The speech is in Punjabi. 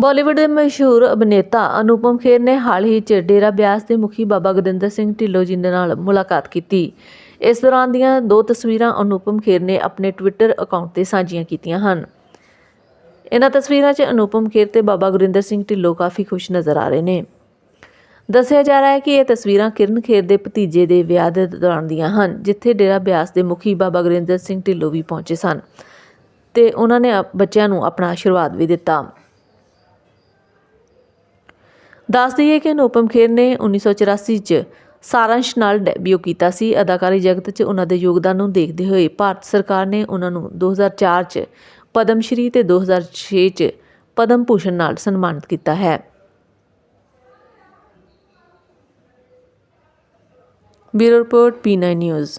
ਬਾਲੀਵੁੱਡ ਦੇ ਮਸ਼ਹੂਰ ਅਭਿਨੇਤਾ ਅਨੁਪਮ ਖੇਰ ਨੇ ਹਾਲ ਹੀ 'ਚ ਡੇਰਾ ਬਿਆਸ ਦੇ ਮੁਖੀ ਬਾਬਾ ਗੁਰਿੰਦਰ ਸਿੰਘ ਢਿੱਲੋਂ ਜੀ ਦੇ ਨਾਲ ਮੁਲਾਕਾਤ ਕੀਤੀ। ਇਸ ਦੌਰਾਨ ਦੀਆਂ ਦੋ ਤਸਵੀਰਾਂ ਅਨੁਪਮ ਖੇਰ ਨੇ ਆਪਣੇ ਟਵਿੱਟਰ ਅਕਾਊਂਟ ਤੇ ਸਾਂਝੀਆਂ ਕੀਤੀਆਂ ਹਨ। ਇਹਨਾਂ ਤਸਵੀਰਾਂ 'ਚ ਅਨੁਪਮ ਖੇਰ ਤੇ ਬਾਬਾ ਗੁਰਿੰਦਰ ਸਿੰਘ ਢਿੱਲੋਂ ਕਾਫੀ ਖੁਸ਼ ਨਜ਼ਰ ਆ ਰਹੇ ਨੇ। ਦੱਸਿਆ ਜਾ ਰਿਹਾ ਹੈ ਕਿ ਇਹ ਤਸਵੀਰਾਂ ਕਿਰਨ ਖੇਰ ਦੇ ਭਤੀਜੇ ਦੇ ਵਿਆਹ ਦੇ ਦੌਰਾਨ ਦੀਆਂ ਹਨ, ਜਿੱਥੇ ਡੇਰਾ ਬਿਆਸ ਦੇ ਮੁਖੀ ਬਾਬਾ ਗੁਰਿੰਦਰ ਸਿੰਘ ਢਿੱਲੋਂ ਵੀ ਪਹੁੰਚੇ ਸਨ ਤੇ ਉਹਨਾਂ ਨੇ ਬੱਚਿਆਂ ਨੂੰ ਆਪਣਾ ਆਸ਼ੀਰਵਾਦ ਵੀ ਦਿੱਤਾ। ਦੱਸ ਦਈਏ ਕਿ ਅਨੁਪਮ ਖੇਰ ਨੇ 1984 ਚ ਸਾਰਾਂਸ਼ ਨਾਲ ਡੈਬਿਊ ਕੀਤਾ ਸੀ। ਅਦਾਕਾਰੀ ਜਗਤ 'ਚ ਉਹਨਾਂ ਦੇ ਯੋਗਦਾਨ ਨੂੰ ਦੇਖਦੇ ਹੋਏ ਭਾਰਤ ਸਰਕਾਰ ਨੇ ਉਹਨਾਂ ਨੂੰ 2004 ਚ ਪਦਮ ਸ਼੍ਰੀ ਤੇ 2006 ਚ ਪਦਮ ਭੂਸ਼ਣ ਨਾਲ ਸਨਮਾਨਿਤ ਕੀਤਾ ਹੈ। ਬਿਊਰੋ ਰਿਪੋਰਟ ਪੀ9 ਨਿਊਜ਼।